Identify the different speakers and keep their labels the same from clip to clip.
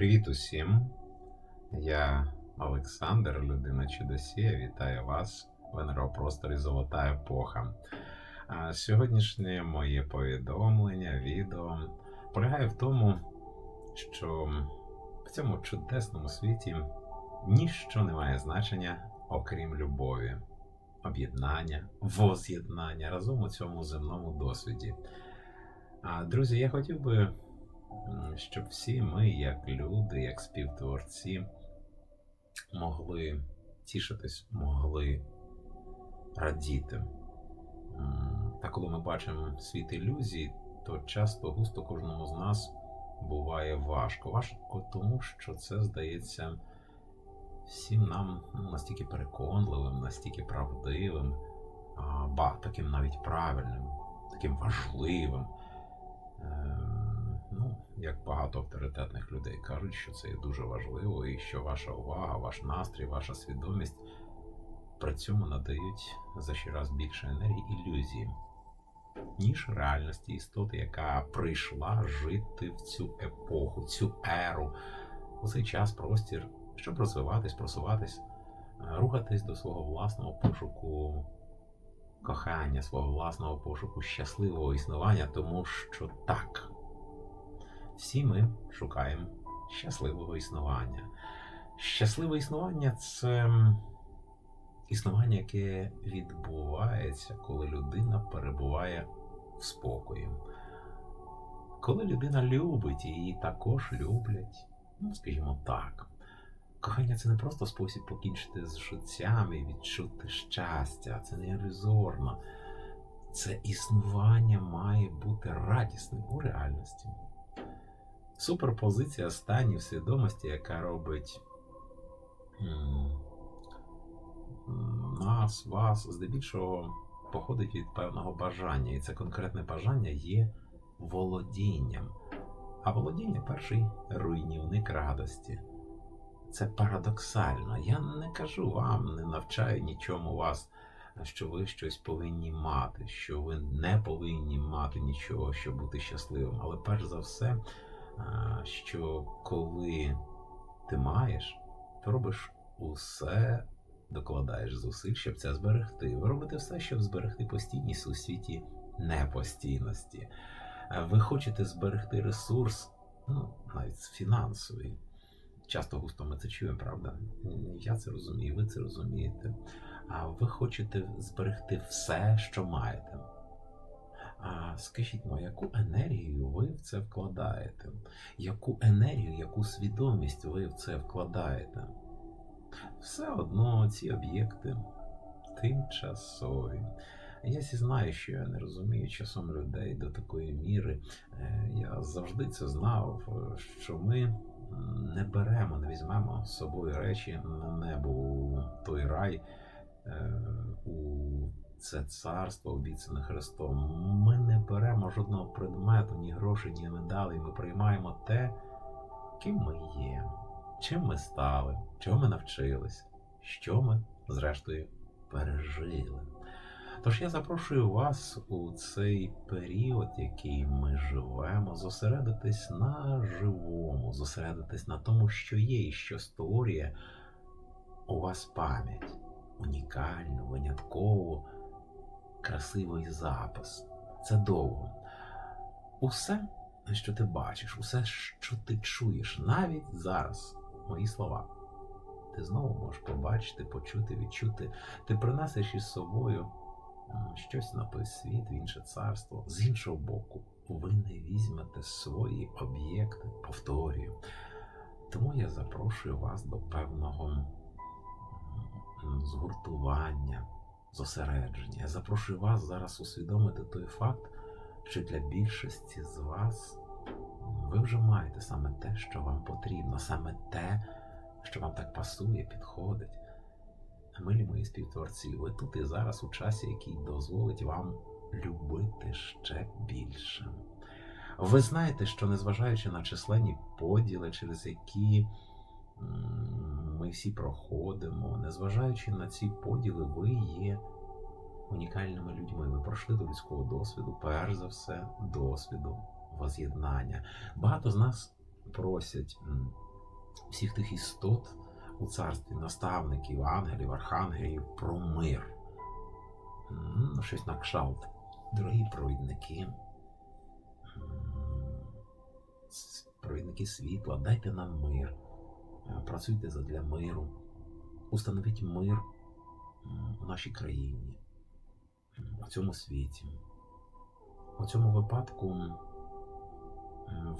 Speaker 1: Привіт усім! Я Олександр, людина Чудосія. Вітаю вас в енергопросторі Золота епоха. Сьогоднішнє моє повідомлення, відео полягає в тому, що в цьому чудесному світі ніщо не має значення, окрім любові, об'єднання, воз'єднання разом у цьому земному досвіді. Друзі, я хотів би щоб всі ми, як люди, як співтворці, могли тішитись, могли радіти. Та коли ми бачимо світ ілюзій, то часто густо кожному з нас буває важко. Важко тому, що це здається всім нам ну, настільки переконливим, настільки правдивим, ба, таким навіть правильним, таким важливим. Як багато авторитетних людей кажуть, що це є дуже важливо, і що ваша увага, ваш настрій, ваша свідомість при цьому надають за ще раз більше енергії ілюзії, ніж реальності істоти, яка прийшла жити в цю епоху, цю еру, у цей час, простір, щоб розвиватись, просуватись, е, рухатись до свого власного пошуку кохання, свого власного пошуку щасливого існування, тому що так, всі ми шукаємо щасливого існування. Щасливе існування це існування, яке відбувається, коли людина перебуває в спокої. Коли людина любить її також люблять, ну скажімо так. Кохання це не просто спосіб покінчити з життям і відчути щастя, це не ілюзорно. Це існування має бути радісним у реальності. Суперпозиція станів свідомості, яка робить нас, вас, здебільшого походить від певного бажання. І це конкретне бажання є володінням. А володіння перший руйнівник радості. Це парадоксально. Я не кажу вам, не навчаю нічому вас, що ви щось повинні мати, що ви не повинні мати нічого, щоб бути щасливим. Але перш за все, що коли ти маєш, то робиш усе, докладаєш зусиль, щоб це зберегти. Ви робите все, щоб зберегти постійність у світі непостійності. Ви хочете зберегти ресурс, ну, навіть фінансовий. Часто густо ми це чуємо, правда? Я це розумію, ви це розумієте. А ви хочете зберегти все, що маєте. А скажіть ну, яку енергію ви в це вкладаєте? Яку енергію, яку свідомість ви в це вкладаєте? Все одно ці об'єкти тимчасові. Я знаю, що я не розумію часом людей до такої міри. Е, Я завжди це знав, що ми не беремо, не візьмемо з собою речі на небо у той рай, е, у це царство, обіцяне Христом. Ми не беремо жодного предмету, ні грошей, ні медалей. Ми приймаємо те, ким ми є, чим ми стали, чого ми навчились, що ми, зрештою, пережили. Тож я запрошую вас у цей період, який ми живемо, зосередитись на живому, зосередитись на тому, що є і що створює у вас пам'ять, унікальну, виняткову, красивий запис. Це довго. Усе, що ти бачиш, усе, що ти чуєш, навіть зараз, мої слова, ти знову можеш побачити, почути, відчути. Ти принесеш із собою щось на той світ, в інше царство. З іншого боку, ви не візьмете свої об'єкти, повторюю. Тому я запрошую вас до певного згуртування, зосередження. Я запрошую вас зараз усвідомити той факт, що для більшості з вас ви вже маєте саме те, що вам потрібно, саме те, що вам так пасує, підходить. Милі мої співтворці, ви тут і зараз у часі, який дозволить вам любити ще більше. Ви знаєте, що незважаючи на численні поділи, через які ми всі проходимо, незважаючи на ці поділи, ви є унікальними людьми. Ви пройшли до людського досвіду, перш за все, досвіду воз'єднання. Багато з нас просять всіх тих істот у царстві, наставників, ангелів, архангелів про мир. Щось на кшалт. Дорогі провідники, провідники світла, дайте нам мир. Працюйте задля миру. Установіть мир у нашій країні, у цьому світі. У цьому випадку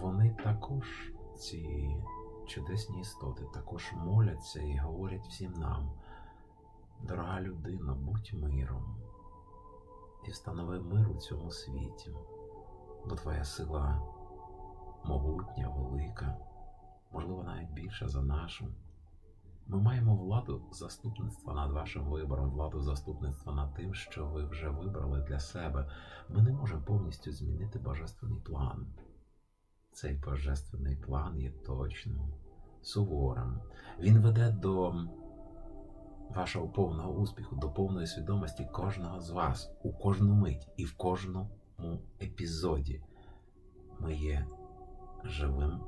Speaker 1: вони також, ці чудесні істоти, також моляться і говорять всім нам. Дорога людина, будь миром і встанови мир у цьому світі, бо твоя сила могутня, велика, можливо, навіть більша за нашу. Ми маємо владу заступництва над вашим вибором, владу заступництва над тим, що ви вже вибрали для себе. Ми не можемо повністю змінити божественний план. Цей божественний план є точним, суворим. Він веде до вашого повного успіху, до повної свідомості кожного з вас у кожну мить і в кожному епізоді. Ми є живим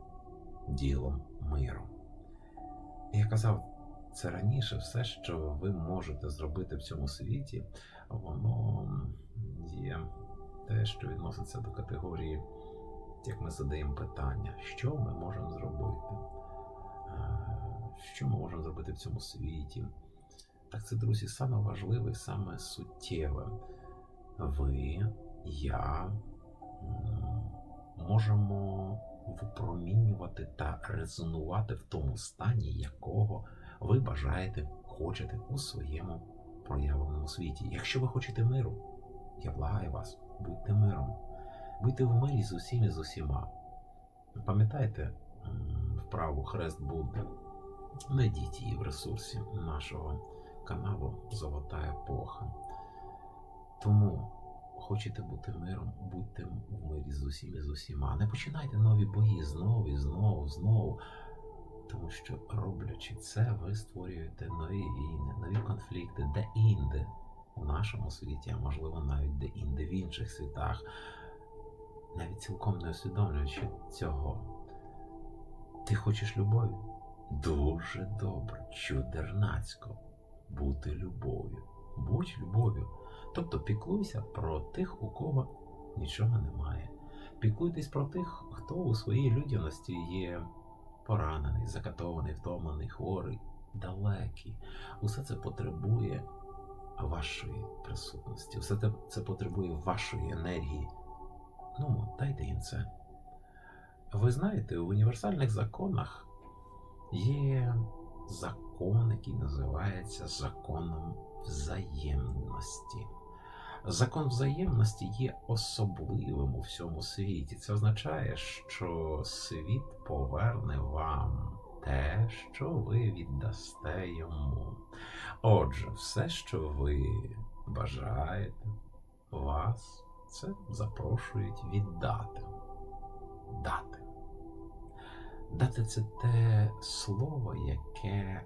Speaker 1: ділом миру. Я казав це раніше, все, що ви можете зробити в цьому світі, воно є те, що відноситься до категорії, як ми задаємо питання, що ми можемо зробити, Е, що ми можемо зробити в цьому світі. Так це, друзі, саме важливе, і саме суттєве. Ви, я можемо випромінювати та резонувати в тому стані, якого ви бажаєте, хочете у своєму проявленому світі. Якщо ви хочете миру, я благаю вас, будьте миром, будьте в мирі з усім і з усіма. Пам'ятаєте вправу Хрест Будди? Найдіть її в ресурсі нашого каналу Золота епоха. Тому хочете бути миром, будьте в мирі з усім і з усіма. Не починайте нові бої знову і знову, знову. Тому що, роблячи це, ви створюєте нові війни, нові конфлікти, де-інде у нашому світі, а можливо навіть де-інде в інших світах, навіть цілком не усвідомлюючи цього. Ти хочеш любові? Дуже добре, чудернацько бути любов'ю. Будь любов'ю. Тобто піклуйся про тих, у кого нічого немає. Піклуйтесь про тих, хто у своїй людяності є поранений, закатований, втомлений, хворий, далекий. Усе це потребує вашої присутності, все це, потребує вашої енергії. Ну, дайте їм це. Ви знаєте, в універсальних законах є закон, який називається законом взаємності. Закон взаємності є особливим у всьому світі. Це означає, що світ поверне вам те, що ви віддасте йому. Отже, все, що ви бажаєте, вас це запрошують віддати. Дати. Дати це те слово, яке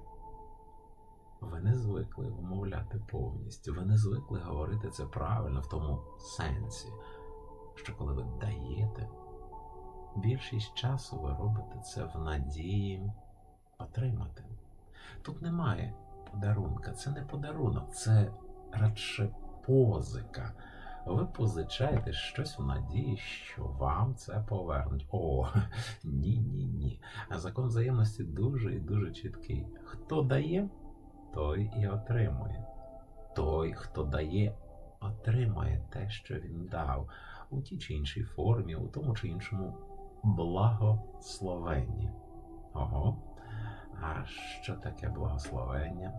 Speaker 1: ви не звикли вмовляти повністю. Ви не звикли говорити це правильно в тому сенсі, що коли ви даєте, більшість часу ви робите це в надії отримати. Тут немає подарунка, це не подарунок, це радше позика. Ви позичаєте щось в надії, що вам це повернуть. О, ні, ні, ні. А закон взаємності дуже і дуже чіткий. Хто дає, той і отримує. Той, хто дає, отримає те, що він дав, у тій чи іншій формі, у тому чи іншому благословенні. Ого. А що таке благословення?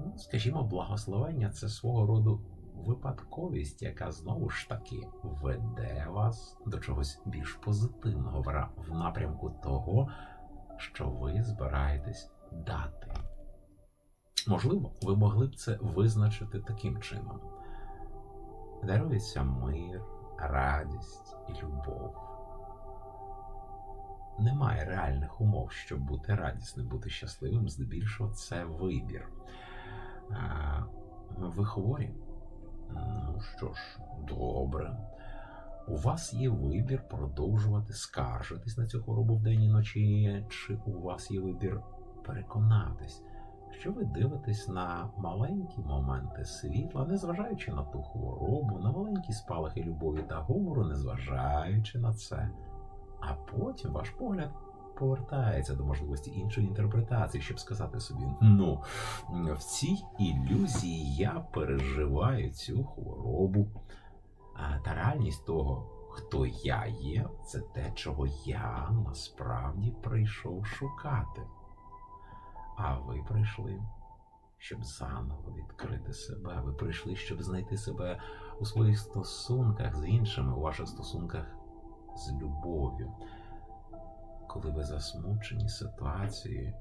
Speaker 1: Ну, скажімо, благословення це свого роду випадковість, яка знову ж таки веде вас до чогось більш позитивного в напрямку того, що ви збираєтесь дати. Можливо, ви могли б це визначити таким чином: дарується мир, радість і любов. Немає реальних умов, щоб бути радісним, бути щасливим, здебільшого це вибір. Ви хворі? Ну що ж, добре. У вас є вибір продовжувати скаржитись на цю хворобу вдень і ночі, чи у вас є вибір переконатись, що ви дивитесь на маленькі моменти світла, незважаючи на ту хворобу, на маленькі спалахи любові та гумору, незважаючи на це. А потім ваш погляд повертається до можливості іншої інтерпретації, щоб сказати собі: ну, в цій ілюзії я переживаю цю хворобу. А та реальність того, хто я є, це те, чого я насправді прийшов шукати. А ви прийшли, щоб заново відкрити себе. Ви прийшли, щоб знайти себе у своїх стосунках з іншими, у ваших стосунках з любов'ю. Коли ви засмучені ситуацією,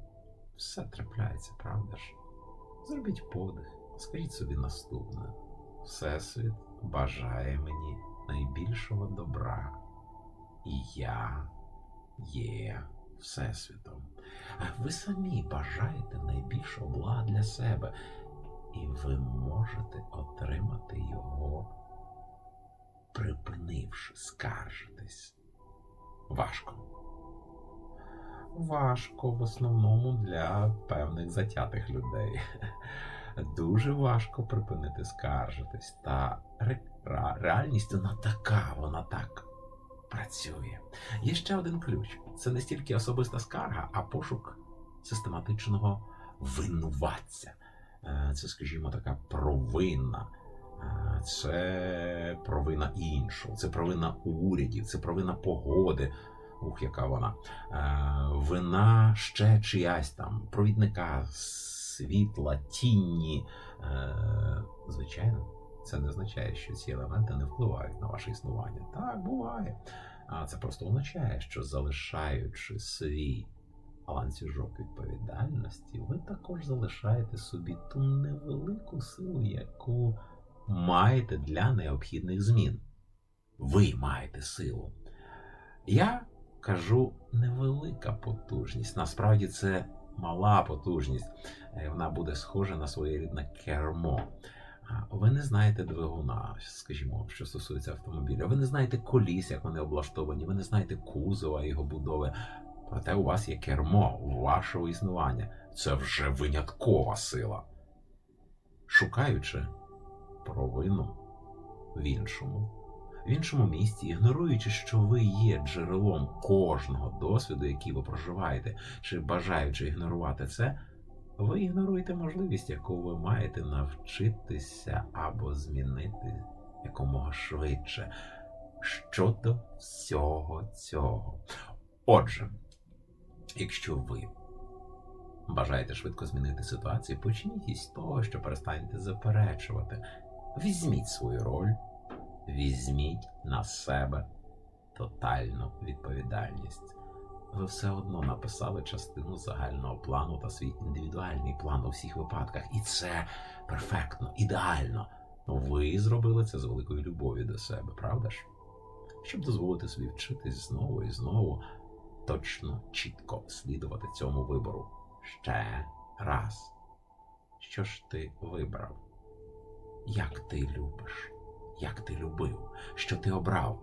Speaker 1: все трапляється, правда ж? Зробіть подих, скажіть собі наступне: Всесвіт бажає мені найбільшого добра, і я є Всесвітом. Ви самі бажаєте найбільшого блага для себе, і ви можете отримати його, припинивши скаржитись. Важко. Важко в основному для певних затятих людей. Дуже важко припинити скаржитись. Та ре- реальність вона така, вона так працює. Є ще один ключ: це не стільки особиста скарга, а пошук систематичного винуватця. Е, Це, скажімо, така провина. Е, Це провина іншого, це провина урядів, це провина погоди. Ух, яка вона. Е, Вина ще чиясь там, провідника світла, тінні. Звичайно, це не означає, що ці елементи не впливають на ваше існування. Так, буває. А це просто означає, що залишаючи свій ланцюжок відповідальності, ви також залишаєте собі ту невелику силу, яку маєте для необхідних змін. Ви маєте силу. Я кажу невелика потужність. Насправді це мала потужність. Е, Вона буде схожа на своєрідне кермо. Ви не знаєте двигуна, скажімо, що стосується автомобіля. Ви не знаєте коліс, як вони облаштовані, ви не знаєте кузова його будови. Проте у вас є кермо вашого існування. Це вже виняткова сила. Шукаючи провину в іншому, в іншому місці, ігноруючи, що ви є джерелом кожного досвіду, який ви проживаєте, чи бажаючи ігнорувати це, ви ігноруєте можливість, яку ви маєте навчитися або змінити якомога швидше щодо всього цього. Отже, якщо ви бажаєте швидко змінити ситуацію, почніть із того, що перестанете заперечувати. Візьміть свою роль, візьміть на себе тотальну відповідальність. Ви все одно написали частину загального плану та свій індивідуальний план у всіх випадках. І це перфектно, ідеально. Ви зробили це з великою любов'ю до себе, правда ж? Щоб дозволити собі вчитись знову і знову, точно, чітко слідувати цьому вибору. Ще раз. Що ж ти вибрав? Як ти любиш? Як ти любив? Що ти обрав?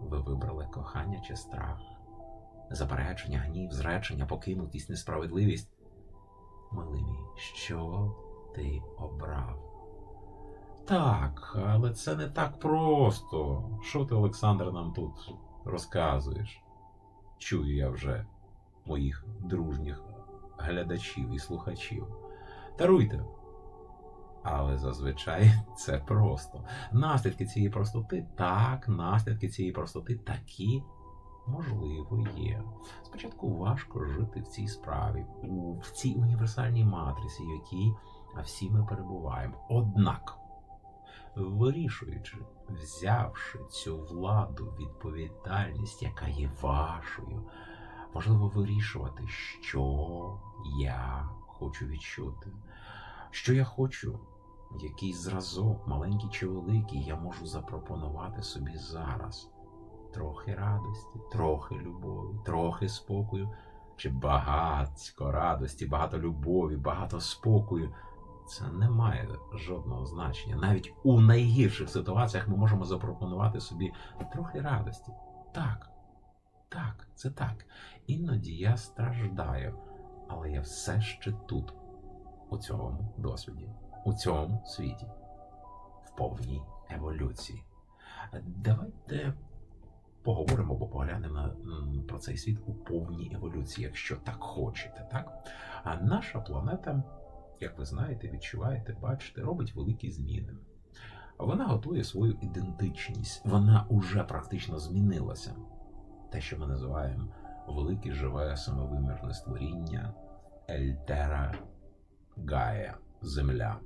Speaker 1: Ви вибрали кохання чи страх? Заперечення, гнів, зречення, покинутість, несправедливість. Милий що ти обрав? Так, але це не так просто. Що ти, Олександр, нам тут розказуєш? Чую я вже моїх дружніх глядачів і слухачів. Даруйте. Але зазвичай це просто. Наслідки цієї простоти так, наслідки цієї простоти такі, можливо, є. Спочатку важко жити в цій справі, в цій універсальній матриці, в якій всі ми перебуваємо. Однак, вирішуючи, взявши цю владу, відповідальність, яка є вашою, важливо вирішувати, що я хочу відчути, що я хочу, який зразок, маленький чи великий, я можу запропонувати собі зараз. Трохи радості, трохи любові, трохи спокою, чи багатько радості, багато любові, багато спокою. це не має жодного значення. Навіть у найгірших ситуаціях ми можемо запропонувати собі трохи радості. Так, так, це так. Іноді я страждаю, але я все ще тут, у цьому досвіді, у цьому світі, в повній еволюції. Давайте поговоримо або поглянемо про цей світ у повній еволюції, якщо так хочете. Так? А наша планета, як ви знаєте, відчуваєте, бачите, робить великі зміни. Вона готує свою ідентичність. Вона уже практично змінилася. Те, що ми називаємо велике живе самовимірне створіння Ельтера Гая Земля.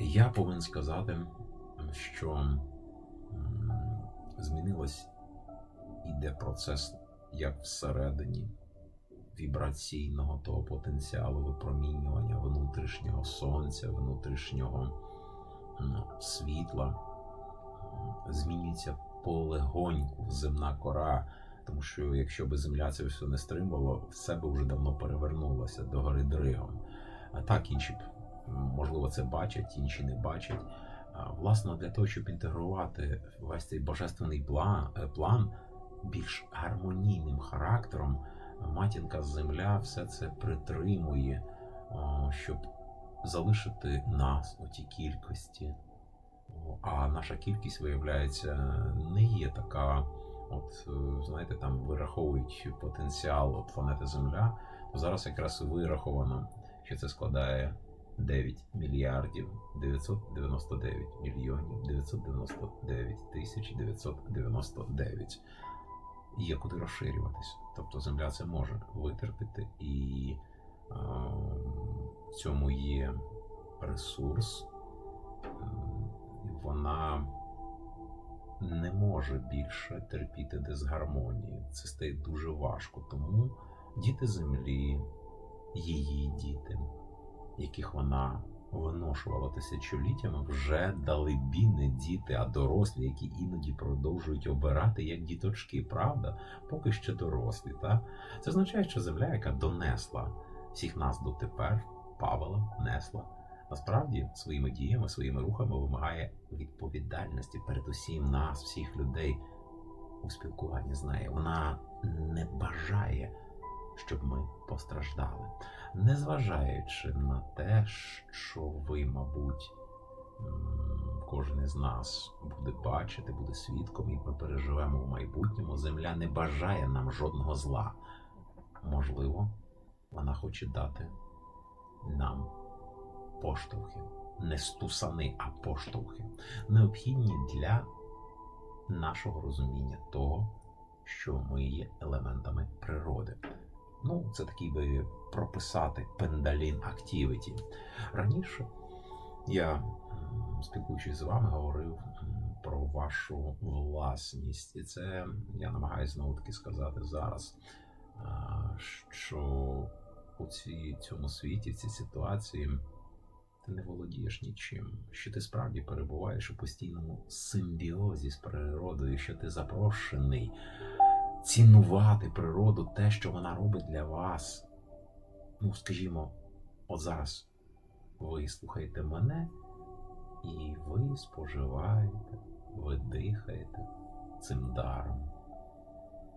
Speaker 1: Я повинен сказати, що змінилось іде процес як всередині вібраційного того потенціалу випромінювання внутрішнього сонця, внутрішнього світла. Змінюється полегоньку земна кора, тому що якщо би земля це все не стримувала, все би вже давно перевернулося до гори Дригом. А так інші б, можливо, це бачать, інші не бачать. Власне, для того, щоб інтегрувати весь цей божественний план, е, план більш гармонійним характером, матінка земля все це притримує, щоб залишити нас у тій кількості. А наша кількість, виявляється, не є така. От, е, знаєте, там вираховують потенціал планети Земля, зараз якраз вираховано, що це складає 9 мільярдів 999 мільйонів 999 тисяч 999. Є куди розширюватись. Тобто земля це може витерпіти, і е, цьому є ресурс. М, Вона не може більше терпіти дисгармонії. Це стає дуже важко. Тому діти землі, її діти, яких вона виношувала тисячоліттями, вже далебі не діти, а дорослі, які іноді продовжують обирати як діточки, правда? Поки ще дорослі. Та? Це означає, що земля, яка донесла всіх нас дотепер, Павела несла. Насправді своїми діями, своїми рухами вимагає відповідальності перед усім нас, всіх людей у спілкуванні з нею. Вона не бажає, щоб ми постраждали, незважаючи на те, що ви, мабуть, кожен із нас буде бачити, буде свідком, і ми переживемо в майбутньому. Земля не бажає нам жодного зла. Можливо, вона хоче дати нам поштовхи, не стусани, а поштовхи, необхідні для нашого розуміння того, що ми є елементами природи. Ну, це такий би прописати пендалін активіті. Раніше я, спілкуючись з вами, говорив про вашу власність, і це я намагаюся знову таки сказати зараз, що у цій, цьому світі, в цій ситуації ти не володієш нічим, що ти справді перебуваєш у постійному симбіозі з природою, що ти запрошений цінувати природу, те, що вона робить для вас. Ну, скажімо, от зараз ви слухаєте мене, і ви споживаєте, ви дихаєте цим даром.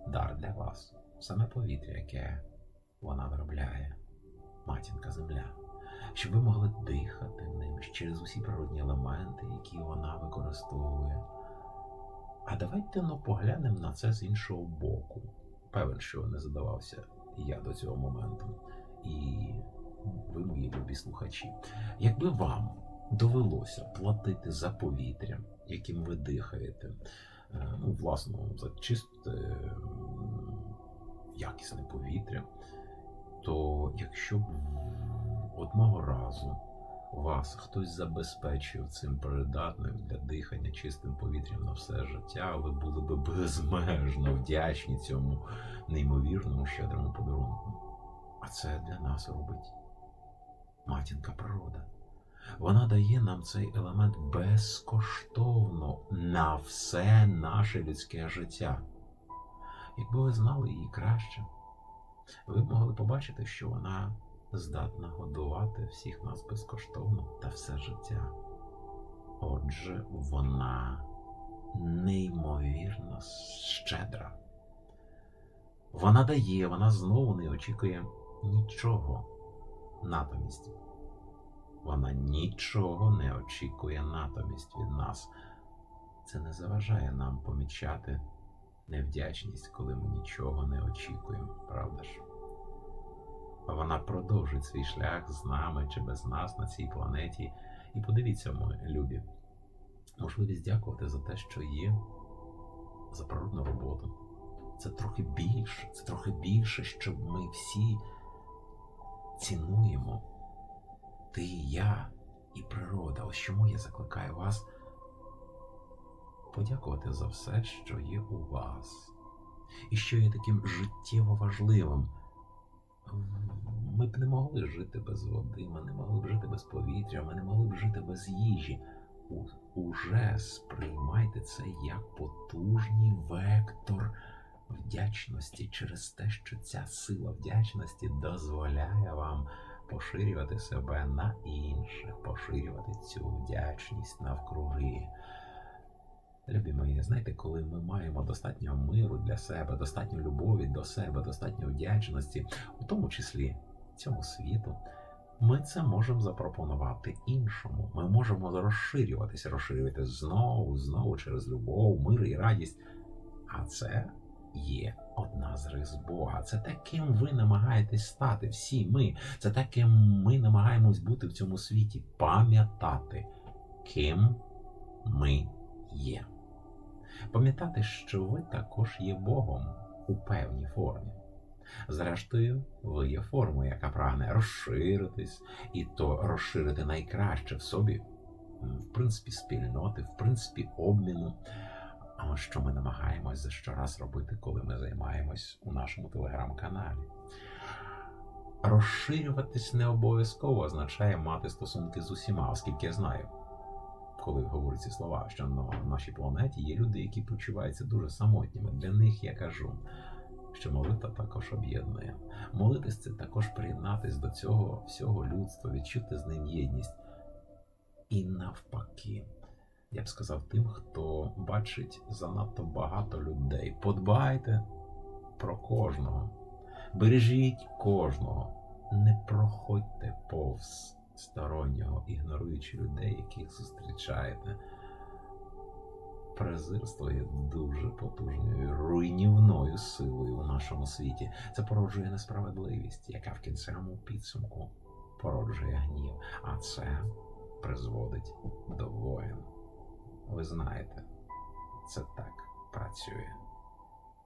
Speaker 1: Дар для вас. Саме повітря, яке вона виробляє, матінка земля щоб ви могли дихати ним через усі природні елементи, які вона використовує. А давайте ну, поглянемо на це з іншого боку. Певен, що не задавався я до цього моменту. І ви, мої любі слухачі, якби вам довелося платити за повітря, яким ви дихаєте, е, ну, власно, за чисте якісне повітря, то якщо б одного разу вас хтось забезпечив цим придатним для дихання чистим повітрям на все життя, ви були би безмежно вдячні цьому неймовірному щедрому подарунку. А це для нас робить матінка природа. Вона дає нам цей елемент безкоштовно на все наше людське життя. Якби ви знали її краще, ви б могли побачити, що вона здатна годувати всіх нас безкоштовно та все життя. Отже, вона неймовірно щедра. Вона дає, вона знову не очікує нічого натомість. Вона нічого не очікує натомість від нас. Це не заважає нам помічати невдячність, коли ми нічого не очікуємо, правда ж? Вона продовжить свій шлях з нами чи без нас на цій планеті. І подивіться, мої любі, можливість дякувати за те, що є, за природну роботу. Це трохи більше, це трохи більше, що ми всі цінуємо. Ти, я і природа. Ось чому я закликаю вас подякувати за все, що є у вас, і що є таким життєво важливим. Ми б не могли жити без води, ми не могли б жити без повітря, ми не могли б жити без їжі. Уже сприймайте це як потужний вектор вдячності через те, що ця сила вдячності дозволяє вам поширювати себе на інших, поширювати цю вдячність навкруги. Любі мої, знаєте, коли ми маємо достатньо миру для себе, достатньо любові до себе, достатньо вдячності, у тому числі цьому світу, ми це можемо запропонувати іншому. Ми можемо розширюватися, розширювати знову, знову через любов, мир і радість. А це є одна з рис Бога. Це те, ким ви намагаєтесь стати, всі ми. Це те, ким ми намагаємось бути в цьому світі, пам'ятати, ким ми є. Пам'ятати, що ви також є Богом у певній формі. Зрештою, ви є формою, яка прагне розширитись, і то розширити найкраще в собі, в принципі, спільноти, в принципі, обміну. А що ми намагаємось за щораз робити, коли ми займаємось у нашому телеграм-каналі. Розширюватись не обов'язково означає мати стосунки з усіма, оскільки я знаю, коли говорю ці слова, що на нашій планеті є люди, які почуваються дуже самотніми. Для них я кажу, що молитва також об'єднує. Молитись це також приєднатись до цього всього людства, відчути з ним єдність. І навпаки, я б сказав тим, хто бачить занадто багато людей. Подбайте про кожного, бережіть кожного, не проходьте повз стороннього, ігноруючи людей, яких зустрічаєте. Презирство є дуже потужною руйнівною силою у нашому світі. Це породжує несправедливість, яка в кінцевому підсумку породжує гнів. А це призводить до воїн. Ви знаєте, це так працює.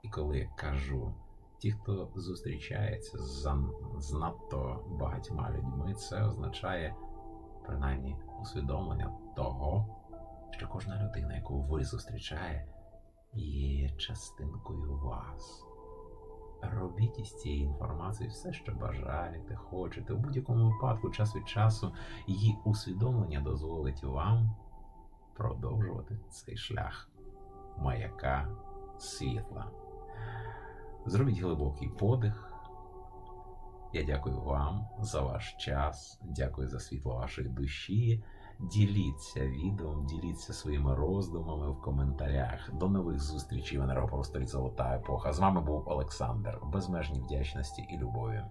Speaker 1: І коли я кажу, ті, хто зустрічається з, з надто багатьма людьми, це означає принаймні усвідомлення того, що кожна людина, яку ви зустрічає, є частинкою вас. Робіть із цієї інформації все, що бажаєте, хочете. У будь-якому випадку, час від часу, її усвідомлення дозволить вам продовжувати цей шлях маяка світла. Зробіть глибокий подих. Я дякую вам за ваш час, дякую за світло вашої душі. Діліться відео, діліться своїми роздумами в коментарях. До нових зустрічей в енергопросторі Золота епоха. З вами був Олександр. Безмежні вдячності і любові.